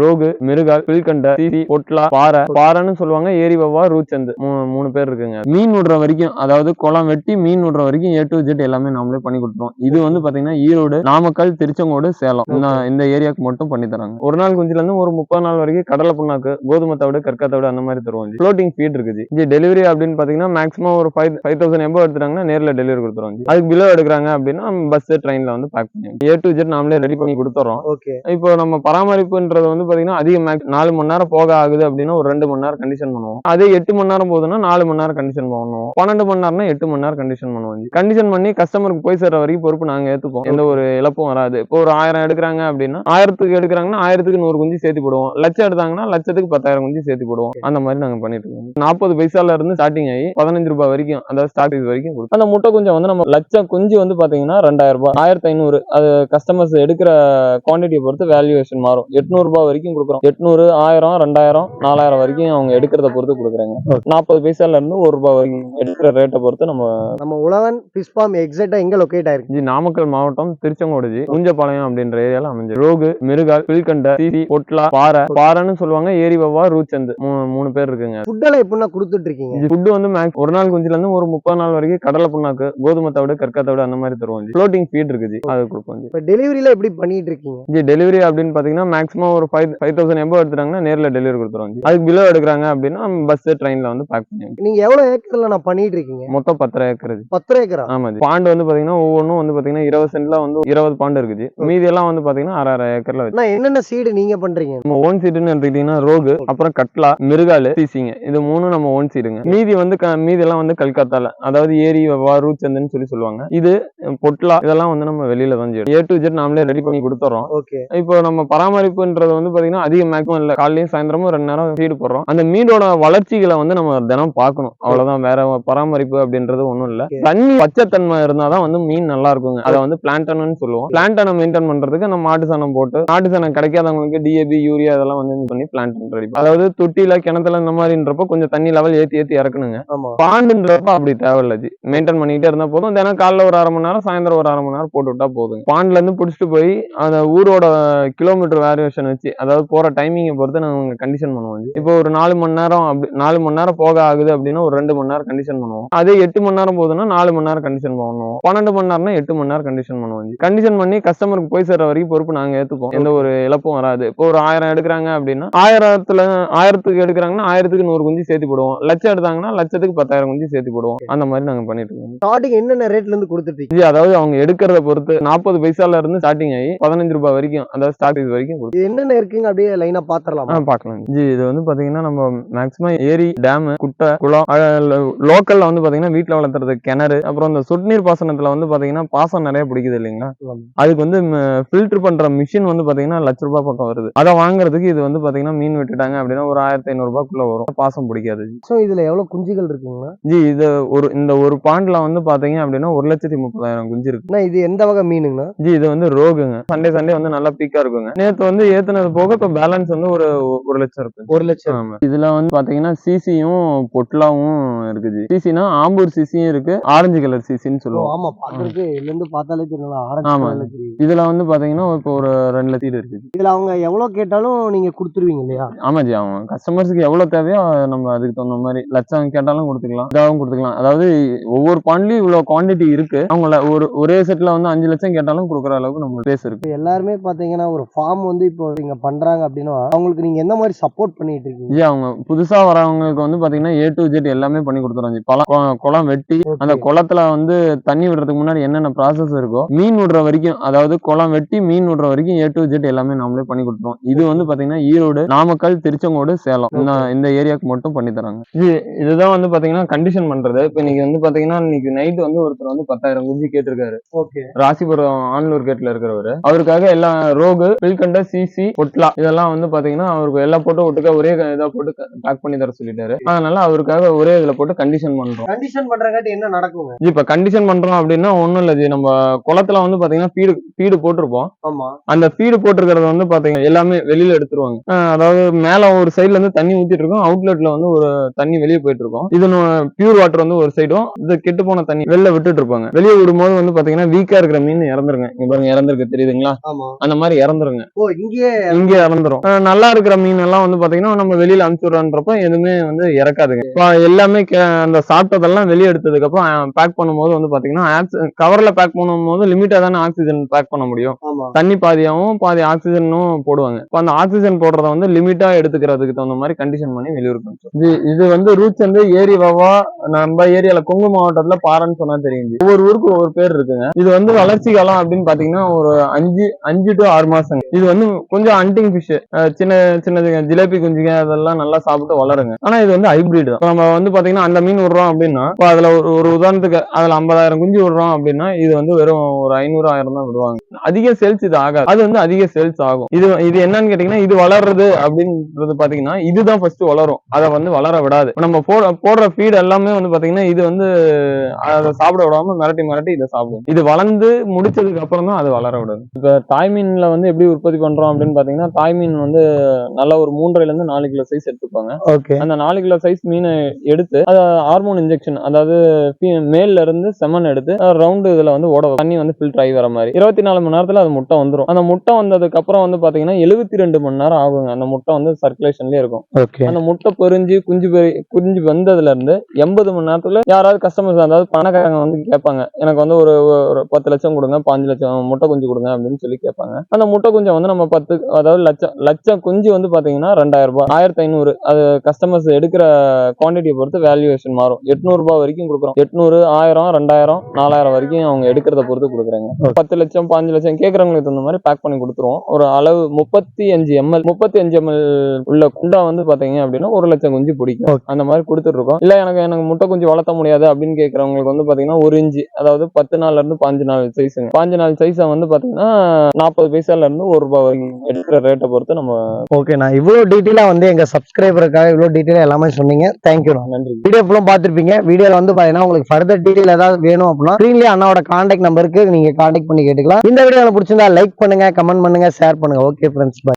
ரோகு மிருகால் பில்கண்ட சீசி பொட்லா பாறை. பாறைன்னு சொல்லுவாங்க ஏரி வவ்வா ரூச்சந்து. மூணு பேர் இருக்குங்க. மீன் விடுற வரைக்கும் அதாவது குளம் வெட்டி மீன் விடுற வரைக்கும் ஏ டு ஜெட் எல்லாமே நாமளே பண்ணி கொடுத்துருவோம். இது வந்து பாத்தீங்கன்னா ஈரோடு நாமக்கல் திருச்செங்கோடு சேலம். இந்த ஏரியாவுக்கு மட்டும் பண்ணி தராங்க. ஒரு நாள் குஞ்சுல இருந்து ஒரு முப்பது நாள் வரைக்கும் கடலை புண்ணாக்கு கோதுமை தவிடு கற்கா தவிடு அந்த மாதிரி தருவோம் ஃப்ளோட்டிங் ஃபீட் இருக்குது இது டெலிவரி அப்படின்னு பாத்தீங்கன்னா மேக்ஸிமம் ஒரு ஃபைவ் ஃபைவ் தௌசண்ட் எபோ எடுத்துட்டாங்கன்னா நேர்ல டெலிவரி கொடுத்துருவோம் அதுக்கு பிலோ எடுக்கிறாங்க அப்படின்னா பஸ் ட்ரெயின்ல வந்து பேக் பண்ணி ஏ டு ஜெட் நாமளே ரெடி பண்ணி கொடுத்துறோம். ஓகே இப்போ நம்ம பராமரிப்புன்றது வந்து பார்த்தீங்கன்னா அதிக மேக்ஸ் நாலு மணி நேரம் போக ஆகுது அப்படின்னா ஒரு ரெண்டு மணி நேரம் கண்டிஷன் பண்ணுவோம். அதே எட்டு மணி நேரம் போகுதுன்னா நாலு மணி நேரம் கண்டிஷன் பண்ணுவோம். பன்னெண்டு மணி நேரம்னா எட்டு மணி நேரம் கண்டிஷன் பண்ணுவோம் கண்டிஷன் பண்ணி கஸ்டமருக்கு போய் சேர்ற வரைக்கும் பொறுப்பு நாங்க ஏத்துப்போம். எந்த ஒரு இழப்பும் வராது. இப்போ ஒரு ஆயிரம் எடுக்கிறாங்க அப்படின்னா ஆயிரத்துக்கு எடுக்கிறாங்கன்னா ஆயிரத்துக்கு நூறு குஞ்சு சேர்த்து போடுவோம். லட்சம் எடுத்தாங்கன்னா லட்சத்துக்கு பத்தாயிரம் குஞ்சு சேர்த்து போடுவோம். அந்த மாதிரி நாங்க பண்ணிட்டு இருக்கோம். நாற்பது பைசால இருந்து ஸ்டார்டிங் ஆகி பதினஞ்சு ரூபாய் வரைக்கும் அதாவது ஸ்டார்ட் வரைக்கும் கொடுக்கும் அந்த முட்டை குஞ்சம் வந்து நம்ம லட்சம் குஞ்சு வந்து பாத்தீங்கன்னா ரெண்டாயிரம் ரூபாய் ஆயிரத்தி ஐநூறு அது கஸ்டமர்ஸ் எடுக்கிற குவான்டிட்டியை பொறுத்து வேல்யூவேஷன் மாறும். எட்நூறு ரூபாய் வரைக்கும் கொடுக்குறோம். எட்நூறு ஆயிரம் ரெண்டாயிரம் நாலாயிரம் வரைக்கும் அவங்க எடுக்கிறத பொறுத்து கொடுக்குறாங்க. நாற்பது பைசால இருந்து ஒரு ரூபாய் வரைக்கும் எடுக்கிற ரேட்டை பொறுத்து நம்ம நம்ம உழவன் ஃபிஷ் ஃபார்ம் எக்ஸாக்டா எங்க லொகேட் ஆயிருக்கு? நாமக்கல் மாவட்டம் திருச்செங்கோடுஜி குஞ்சப்பாளையம் அப்படின்ற ஏரியால அமைஞ்சு ரோகு மிருகால் பில்கண்ட சீசி பொட்லா பாறை. பாறைன்னு சொல்லுவாங்க. ஏரி வவ்வா ரூச்சந்து. மூணு பேர் இருக்குங்க. ஃபுட் எல்லாம் எப்படின்னா கொடுத்துட்டு இருக்கீங்க? ஃபுட் வந்து மேக்ஸ் ஒரு நாள் குஞ்சுல இருந்து ஒரு முப்பது நாள் வரைக்கும் கடலை புண்ணாக்கு கோதுமை தவிடு கற்கா தவிடு அந்த மாதிரி தருவோம் ஃப்ளோட்டிங் ஃபீட் இருக்குது அது கொடுப்போம் இப்ப டெலிவரியில எப்படி பண்ணிட்டு இருக்கீங்க? இது டெலிவரி அப்படின்னு பாத்தீங்கன்னா மேக்ஸிமம் ஒரு ஃபைவ் ஃபைவ் தௌசண்ட் எபோ எடுத்துட்டாங்கன்னா நேர்ல டெலிவரி கொடுத்துருவாங்க அதுக்கு பிலோ எடுக்கிறாங்க அப்படின்னா பஸ் ட்ரெயின்ல வந்து பேக் பண்ணி நீங்க எவ்வளவு ஏக்கர்ல நான் பண்ணிட்டு இருக்கீங்க? மொத்தம் பத்தரை ஏக்கர் இது. பத்து ஏக்கரா? ஆமா. பாண்டு வந்து பாத்தீங்கன்னா ஒவ்வொன்றும் வந்து பாத்தீங்கன்னா இருபது சென்ட்ல வந்து இருபது பாண்டு இருக்குது. மீதி எல்லாம் வந்து பாத்தீங்கன்னா அரை அரை ஏக்கர்ல என்னென்ன சீடு நீங்க பண்றீங்க? நம்ம ஓன் சீடுன்னு எடுத்துக்கிட்டீங்கன்னா ரோகு அப்புறம் கட்லா மிருகாலு சீசிங்க இது மூணும் நம்ம ஓன் சீடுங்க மீதி வந்து மீதி எல்லாம் வந்து கல்கத்தால. அதாவது ஏரி ரூச்சந்துன்னு சொல்லி சொல்லுவாங்க. இது பொட்லா இதெல்லாம் வந்து நம்ம வெளியில தான் ஏ டு ஜெட் நாமளே ரெடி பண்ணி கொடுத்துறோம். இப்போ நம்ம பராமரிப்புன்றது வந்து பாத்தீங்கன்னா அதிக மேக்ஸிமம் இல்ல. காலையும் சாயந்தரமும் ரெண்டு நேரம் ஃபீடு போடுறோம். அந்த மீனோட வளர்ச்சிகளை வந்து நம்ம தினம் பார்க்கணும். அவ்வளவுதான். வேற பராமரிப்பு அப்படின்றது ஒண்ணும் இல்ல. தண்ணி பச்சைத்தன்மை இருந்தாதான் வந்து மீன் நல்லா இருக்குங்க. அதை வந்து பிளான்டன்னு சொல்லுவோம். பிளான்டனை மெயின்டைன் பண்றதுக்கு நம்ம மாட்டு சாணம் போட்டு நாட்டு சாணம் கிடைக்காதவங்களுக்கு டிஏபி யூரியா இதெல்லாம் வந்து இது பண்ணி பிளான்டன் ரெடி அதாவது தொட்டியில கிணத்துல இந்த மாதிரின்றப்போ கொஞ்சம் தண்ணி லெவல் ஏத்தி ஏத்தி இறக்கணுங்க. பாண்டுன்றப்ப அப்படி தேவையில்ல மெயின்டைன் பண்ணிக்கிட்டே இருந்தா போதும். தினம் காலைல ஒரு அரை மணி நேரம் சாயந்தரம் ஒரு அரை மணி நேரம் போட்டு விட்டா போதுங்க. பாண்ட்ல இருந்து பிடிச்சிட்டு போய் அந்த ஊரோட கிலோமீட்டர் வேரியேஷன் வச்சு அதாவது போற டைமிங்கை பொறுத்து நாங்க கண்டிஷன் பண்ணுவோம். இப்போ ஒரு நாலு மணி நேரம் அப்படி நாலு மணி நேரம் போக ஆகுது அப்படின்னா ஒரு ரெண்டு மணி நேரம் கண்டிஷன் பண்ணுவோம். அதே எட்டு மணி நேரம் போகுதுன்னா நாலு மணி நேரம் கண்டிஷன் பண்ணுவோம். பன்னெண்டு மணி நேரம்னா எட்டு மணி நேரம் கண்டிஷன் பண்ணுவோம் கண்டிஷன் பண்ணி கஸ்டமருக்கு போய் சேர்ற வரைக்கும் பொறுப்பு நாங்க ஏத்துப்போம். எந்த ஒரு இழப்பும் வராது. இப்போ ஒரு ஆயிரம் எடுக்கிறாங்க அப்படின்னா ஆயிரத்துல ஆயிரத்துக்கு எடுக்கிறாங்கன்னா ஆயிரத்துக்கு நூறு குஞ்சு சேர்த்து போடுவோம். லட்சம் எடுத்தாங்கன்னா லட்சத்துக்கு பத்தாயிரம் குஞ்சு சேர்த்து போடுவோம். அந்த மாதிரி நாங்க பண்ணிட்டு இருக்கோம் ஸ்டார்டிங் என்னென்ன ரேட்ல இருந்து இது அதாவது அவங்க எடுக்கிறத பொறுத்து நாற்பது பைசால இருந்து ஸ்டார்டிங் ஆகி பதினஞ்சு ரூபாய் வரைக்கும் அதாவது ஸ்டார்ட் இது வரைக்கும் என்னென்ன இருக்குங்க அப்படியே லைனா பாத்திரலாம். ஆ பார்க்கலாம் ஜி இது வந்து பாத்தீங்கன்னா நம்ம மேக்ஸிமம் ஏரி டேம் குட்டை குளம் லோக்கல்ல வந்து பாத்தீங்கன்னா வீட்ல வளர்த்துறது கிணறு அப்புறம் இந்த சொட்டுநீர் பாசனத்துல வந்து பாத்தீங்கன்னா பாசனம் நிறைய பிடிக்குது இல்லைங்களா? அதுக்கு வந்து ஃபில்டர் பண்ற மிஷின் வந்து பாத்தீங்கன்னா லட்ச ரூபாய் பக்கம் வருது. அதை வாங்குறதுக்கு இது வந்து பாத்தீங்கன்னா மீன் விட்டுட்டாங்க அப்படின்னா ஒரு ஆயிரத்தி ஐநூறு ரூபாய்க்குள்ள வரும். பாசம் பிடிக்காது. ஸோ இதுல எவ்வளவு குஞ்சுகள் இருக்குங்களா ஜி இது ஒரு இந்த ஒரு பாண்ட்ல வந்து பாத்தீங்க அப்படின்னா ஒரு லட்சத்தி முப்பதாயிரம் குஞ்சு இருக்கு. இது எந்த வகை மீனுங்கண்ணா? ஜி இது வந்து ரோகுங்க. சண்டே சண்டே வந்து நல்லா பீக்கா இருக்குங்க. நேத்து வந்து ஏத்துனது போக இப்ப பேலன்ஸ் வந்து ஒரு ஒரு லட்சம் இருக்கு. ஒரு லட்சம் இதுல வந்து பாத்தீங்கன்னா சிசியும் பொட்லாவும் இருக்கு ஜி சிசினா ஆம்பூர் சிசியும் இருக்கு ஆரஞ்சு கலர் சிசின்னு சொல்லுவோம் ஆமா பாக்குறதுக்கு இதுல இருந்து பார்த்தாலே தெரியல ஆரஞ்சு ஆமா. இதுல வந்து பாத்தீங்கன்னா இப்போ ஒரு ரெண்டு லட்சம் இருக்கு ஜி. இதுல அவங்க எவ்வளவு கேட்டாலும் நீங்க கொடுத்துருவீங்க இல்லையா? ஆமா ஜி அவங்க கஸ்டமர்ஸ்க்கு எவ்வளவு தேவையோ நம்ம அதுக்கு தகுந்த மாதிரி லட்சம் கேட்டாலும் கொடுத்துக்கலாம். இதாகவும் கொடுத்துக்கலாம். அதாவது ஒவ்வொரு பாண்ட்லயும் இவ்வளவு குவாண்டிட்டி இருக்கு. அவங்கள ஒரு ஒரே செட்ல வந்து அஞ்சு லட்சம் கேட்டாலும் கொடுக்குற அளவுக்கு நம்ம பேஸ் இருக்கு. எல்லாருமே பாத்தீங்கன்னா ஒரு ஃபார்ம் வந்து இப்போ நீங்க பண்றாங்க அப்படின்னா அவங்களுக்கு நீங்க எந்த மாதிரி சப்போர்ட் பண்ணிட்டு இருக்கீங்க? அவங்க புதுசா வரவங்களுக்கு வந்து பாத்தீங்கன்னா ஏ டு ஜெட் எல்லாமே பண்ணி கொடுத்துறோம் ஜி. பழம் கொ- குளம் வெட்டி அந்த குளத்துல வந்து தண்ணி விடுறதுக்கு முன்னாடி என்னென்ன ப்ராசஸ் இருக்கோ மீன் விடுற வரைக்கும் அதாவது குளம் வெட்டி மீன் விடுற வரைக்கும் ஏ டு ஜெட் எல்லாமே நாமளே பண்ணி கொடுத்துருவோம். இது வந்து பாத்தீங்கன்னா ஈரோடு நாமக்கல் திருச்செங்கோடு சேலம். இந்த ஏரியாவுக்கு மட்டும் பண்ணி தராங்க. இது இதுதான் வந்து பாத்தீங்கன்னா கண்டிஷன் பண்றது. இப்ப இன்னைக்கு வந்து பாத்தீங்கன்னா இன்னைக்கு நைட் வந்து ஒருத்தர் வந்து பத்தாயிரம் குஞ்சு கேட்டிருக்காரு. ராசிபுரம் ஆன்லூர் கேட்ல இருக்கிறவரு. அவருக்காக எல்லாம் ரோகு பில்கண்ட சிசி பொட்லா இதெல்லாம் வந்து பாத்தீங்கன்னா அவருக்கு எல்லாம் போட்டு ஒட்டுக்கா ஒரே இதா போட்டு பேக் பண்ணி தர சொல்லிட்டாரு. அதனால அவருக்காக ஒரே இதுல போட்டு கண்டிஷன் பண்றோம். கண்டிஷன் பண்றங்காட்டி என்ன நடக்குங்க? ஜி இப்ப கண்டிஷன் பண்றோம் அப்படின்னா ஒண்ணும் இல்ல ஜி. நம்ம குளத்துல வந்து பாத்தீங்கன்னா ஃபீடு ஃபீடு போட்டிருப்போம். ஆமா. அந்த ஃபீடு போட்டிருக்கிறது வந்து பாத்தீங்கன்னா எல்லாமே வெளியில எடுத்துருவாங்க. அதாவது மேல ஒரு சைடுல இருந்து தண்ணி ஊத்திட்டு இருக்கும் அவுட்லெட்ல வந்து ஒரு தண்ணி வெளியே போயிட்டு இருக்கும் இது பியூர் வாட்டர் வந்து ஒரு சைடும் இது கெட்டு போன தண்ணி வெளில விட்டுட்டு இருப்பாங்க வெளியே விடும்போது வந்து பாத்தீங்கன்னா வீக்கா இருக்கிற மீன் இறந்துருங்க. இங்க பாருங்க இறந்துருக்கு. தெரியுதுங்களா? அந்த மாதிரி இறந்துருங்க. இங்கேயே இங்க இறந்துரும். நல்லா இருக்கிற மீன் எல்லாம் வந்து பாத்தீங்கன்னா நம்ம வெளியில அனுப்பிச்சுடுறன்றப்ப எதுவுமே வந்து இறக்காதுங்க. இப்போ எல்லாமே அந்த சாப்பிட்டதெல்லாம் வெளியே எடுத்ததுக்கு அப்புறம் பேக் பண்ணும்போது வந்து பாத்தீங்கன்னா கவர்ல பேக் பண்ணும்போது லிமிட்டா தானே ஆக்சிஜன் பேக் பண்ண முடியும். தண்ணி பாதியாவும் பாதி ஆக்சிஜனும் போடுவாங்க. இப்போ அந்த ஆக்சிஜன் போடுறத வந்து லிமிட்டா எடுத்துக்கிறதுக்கு தகுந்த மாதிரி கண்டிஷன் பண்ணி வெளியூருக்கு. இது இது வந்து ரூட்ஸ் வந்து ஏரி வவா நம்ம ஏரியால கொங்கு மாவட்டத்துல பாறைன்னு சொன்னா தெரியும். ஒவ்வொரு ஊருக்கு ஒவ்வொரு பேர் இருக்குங்க. இது வந்து வளர்ச்சி காலம் அப்படின்னு பாத்தீங்கன்னா ஒரு அஞ்சு அஞ்சு டு ஆறு மாசங்க. இது வந்து கொஞ்சம் ஹண்டிங் ஃபிஷ் சின்ன சின்ன ஜிலேபி குஞ்சுங்க அதெல்லாம் நல்லா சாப்பிட்டு வளருங்க. ஆனா இது வந்து ஹைபிரிட் தான். நம்ம வந்து பாத்தீங்கன்னா அந்த மீன் விடுறோம் அப்படின்னா இப்போ அதுல ஒரு ஒரு உதாரணத்துக்கு அதுல ஐம்பதாயிரம் குஞ்சு விடுறோம் அப்படின்னா இது வந்து வெறும் ஒரு ஐநூறு ஆயிரம் தான் விடுவாங்க. அதிக சேல்ஸ் இது ஆகாது. அது வந்து அதிக சேல்ஸ் ஆகும். இது இது என்னன்னு கேட்டீங்கன்னா இது வளர்றது அப்படின்றது பாத்தீங்கன்னா இதுதான் ஃபர்ஸ்ட் வளரும். அதை வந்து வளர விடாது. நம்ம போட போடுற ஃபீட் எல்லாமே வந்து பாத்தீங்கன்னா இது வந்து அதை சாப்பிட விடாம மிரட்டி மிரட்டி இதை சாப்பிடும். இது வளர்ந்து முடிச்சதுக்கு அப்புறம் தான் அது வளர விடாது. இப்ப தாய் மீன்ல வந்து எப்படி உற்பத்தி பண்றோம் அப்படின்னு பாத்தீங்கன்னா தாய் மீன் வந்து நல்ல ஒரு மூன்றரைல இருந்து நாலு கிலோ சைஸ் எடுத்துப்பாங்க. ஓகே. அந்த நாலு கிலோ சைஸ் மீனை எடுத்து அதை ஹார்மோன் இன்ஜெக்ஷன் அதாவது மேல்ல இருந்து செமன் எடுத்து ரவுண்டு இதுல வந்து ஓட. தண்ணி வந்து ஃபில்டர் ஆகி வர மாதிரி. இருபத்தி நாலு மணி நேரத்துல அது முட்டை வந்துரும். அந்த முட்டை வந்ததுக்கு அப்புறம் வந்து பாத்தீங்கன்னா எழுபத்தி ரெண்டு மணி நேரம் ஆகுங்க. அந்த முட்டை வந்து சர்க்குலேஷன்லயே இருக்கும். அந்த முட்டை பொரிஞ்சு குஞ்சு குஞ்சு வந்ததுல இருந்து எண்பது மணி நேரத்துல யாராவது கஸ்டமர்ஸ் அதாவது பணக்காரங்க வந்து கேட்பாங்க. எனக்கு வந்து ஒரு ஒரு பத்து லட்சம் கொடுங்க பாஞ்சு லட்சம் முட்டை குஞ்சு கொடுங்க அப்படின்னு சொல்லி கேட்பாங்க. அந்த முட்டை குஞ்சை வந்து நம்ம பத்து அதாவது லட்சம் லட்சம் குஞ்சு வந்து பாத்தீங்கன்னா ரெண்டாயிரம் ரூபாய் ஆயிரத்தி ஐநூறு. அது கஸ்டமர்ஸ் எடுக்கிற குவான்டிட்டியை பொறுத்து வேல்யூவேஷன் மாறும். எட்நூறு ரூபாய் வரைக்கும் கொடுக்குறோம். எட்நூறு ஆயிரம் ரெண்டாயிரம் நாலாயிரம் வரைக்கும் அவங்க எடுக்கிறத பொறுத்து கொடுக்குறாங்க. பத்து லட்சம் பாஞ்சு லட்சம் கேட்கறவங்களுக்கு தகுந்த மாதிரி பேக் பண்ணி கொடுத்துருவோம். ஒரு அளவு முப்பத்தி அஞ்சு எம்எல் முப்பத்தி அஞ்சு எம்எல் உள்ள குண்டா வந்து பாத்தீங்க அப்படின்னா ஒரு லட்சம் குஞ்சு பிடிக்கும். அந்த மாதிரி கொடுத்துட்டு இருக்கோம் இல்ல எனக்கு எனக்கு முட்டை குஞ்சு வளர்த்த முடியாது அப்படின்னு கேட்கறவங்களுக்கு வந்து பாத்தீங்கன்னா ஒரு இன்ச்சு அதாவது பத்து நாள்ல இருந்து பாஞ்சு நாள் சைஸுங்க பாஞ்சு நாள் சைஸை வந்து பாத்தீங்கன்னா நாற்பது பைசால இருந்து ஒரு ரூபாய் வரைக்கும் எடுக்கிற ரேட்டை பொறுத்து நம்ம ஓகே நான் இவ்வளோ டீட்டெயிலாக வந்து எங்கள் சப்ஸ்கிரைபருக்காக இவ்வளோ டீட்டெயிலாக எல்லாமே சொன்னீங்க. தேங்க்யூ நன்றி. வீடியோ ஃபுல்லும் பார்த்துருப்பீங்க. வீடியோவில் வந்து பார்த்தீங்கன்னா உங்களுக்கு ஃபர்தர் டீட்டெயில் ஏதாவது வேணும் அப்படின்னா ஸ்க்ரீன்லேயே அண்ணாவோட காண்டாக்ட் நம்பருக்கு நீங்கள் காண்டாக்ட் பண்ணி கேட்டுக்கலாம். இந்த வீடியோ பிடிச்சிருந்தா லைக் பண்ணுங்க கமெண்ட் பண்ணுங்க ஷேர் பண்ணுங்க. Okay friends